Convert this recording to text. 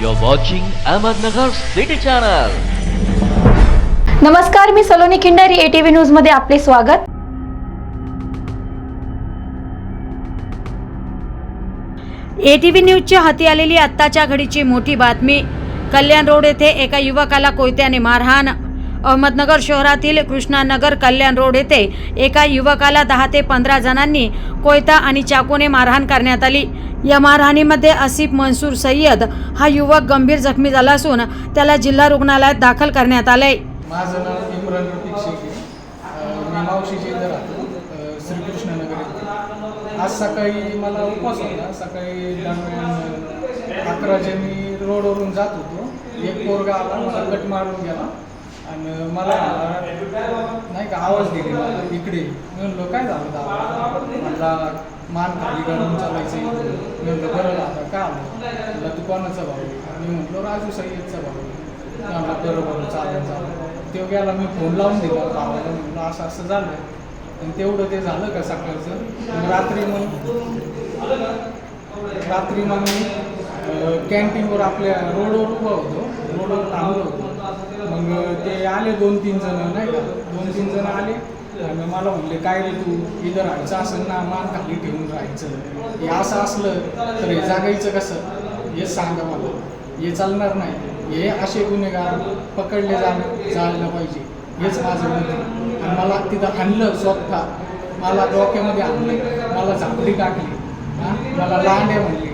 You're watching Ahmednagar City Channel. नमस्कार मी Saloni Khindari ATV न्यूजमध्ये आपले स्वागत. एटीव्ही न्यूजच्या हाती आलेली आत्ताच्या घडीची मोठी बातमी. कल्याण रोड येथे एका युवकाला कोयत्याने मारहाण. अहमदनगर शहरातील कृष्णानगर कल्याण रोड येथे एका युवकाला दहा ते पंधरा जणांनी कोयता आणि चाकूने मारहाण करण्यात आली. या मारहाणीमध्ये आसिफ मनसूर सय्यद हा युवक गंभीर जखमी झाला असून त्याला जिल्हा रुग्णालयात दाखल करण्यात आले. माझं नाव इम्रान रफिक शेख मी मावशीच्या इथं राहतो. श्रीकृष्णनगर येथे. आज सकाळी मला उपवास होता. सकाळी अकराच्या मी रोडवरून जात होतो. एक पोरगा आला मला कट मारून गेला. आणि मला नाही का आवाज दिली इकडे. म्हणलो काय झालं दादा? मान खाली करून चालायचं मी म्हणलं बरं दादा का आलं? म्हणला तू कोणाचा भाऊ मी म्हटलो राजू सय्यदचा भाऊ आहे. बरं बरं चालेल चालेल. तो गेला मी फोन लावून दिला भावाला म्हणलं असं असं झालं आणि तेवढं ते झालं का सकाळचं. रात्री मग रात्री मग मी कॅन्टीनवर आपल्या रोडवर उभा होतो. रोडवर थांबलो होतो. मग ते आले दोन तीन जण नाही का? दोन तीन जण आले. आणि मला म्हणले काय रे तू? इथं राहायचं असेल ना मान खाली ठेवून राहायचं. हे असं असलं तर हे जागायचं कसं? हे सांगा मला. हे चालणार नाही. हे असे गुन्हेगार पकडले जाणं जायला पाहिजे. हेच माझं मत आणि मला तिथं आणलं स्वतः. मला डोक्यामध्ये आणलं. मला झापडी टाकली. मला लांडे म्हणले.